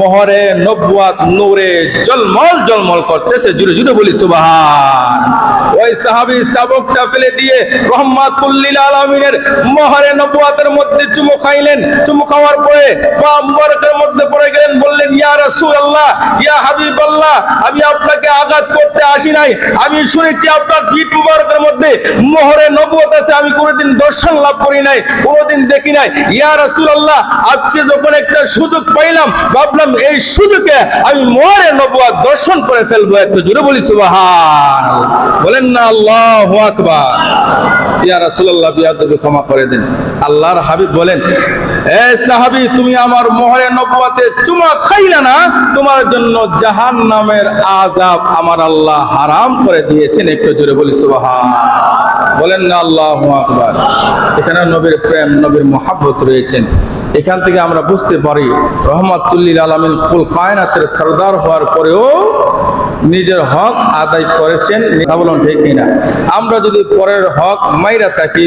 মোহরে নবুয়াত নূরে জলমল জলমল করতেছে, জুড়ে জুড়ে বলি সুবহান। ওই সাহাবি শাবকটা ফেলে দিয়ে রহমাতুল্লিল আলামিনের মোহরে নবুয়াতের মধ্যে চুমু খাইলেন। চুমু খাওয়ার পরে বা মধ্যে আমি আপনাকে আঘাত করতে আসি নাই। আমি শুনেছি আপনার পিঠ মধ্যে মোহরে আছে, আমি কোনোদিন দর্শন লাভ করি নাই, কোনোদিন দেখি নাই। ইয়া রাসূলুল্লাহ, আজকে যখন একটা সুযোগ পাইলাম, ভাবলাম এই সুযোগে আমি মোহরে নবুয়ত দর্শন করে ফেলব, একটু বলি সুবহান বলেন না, আল্লাহু আকবার। ইয়া রাসূলুল্লাহ ক্ষমা করে দেন। আল্লাহর হাবিব বলেন এ সাহাবী, তুমি আমার খাইলা না? তোমার জন্য আমার আল্লাহ করে দিয়েছেন। একটু জোরে বলেন না, আল্লাহু এখানে নবীর প্রেম, নবীর রয়েছেন। এখান থেকে আমরা বুঝতে পারি রহমাতুল্লিল আলমিন কুল কায়নাতের সর্দার হওয়ার পরেও নিজের হক আদায় করেছেন, কথা বলুন ঠিক কিনা। আমরা যদি পরের হক মাইরা থাকি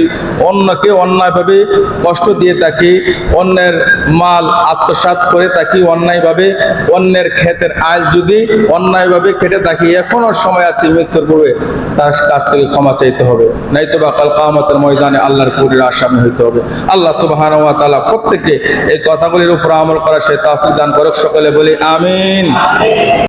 অন্যকে অন্যায়ভাবে কষ্ট দিয়ে থাকি, অন্যের মাল আত্মসাৎ করে থাকি অন্যায়ভাবে, অন্যের ক্ষেতের আয় যদি অন্যায়ভাবে কেটে থাকি, এখনও সময় আছে মৃত্যুর পূর্বে তার কাছ থেকে ক্ষমা চাইতে হবে। নয়তো বা কাল কামতের ময়দানে আল্লাহর কুটির আসামি হইতে হবে। আল্লাহ সুবাহান তাআলা প্রত্যেককে এই কথাগুলির উপর আমল করা সে তাফসির দান করুক। সকলে বলি, আমিন।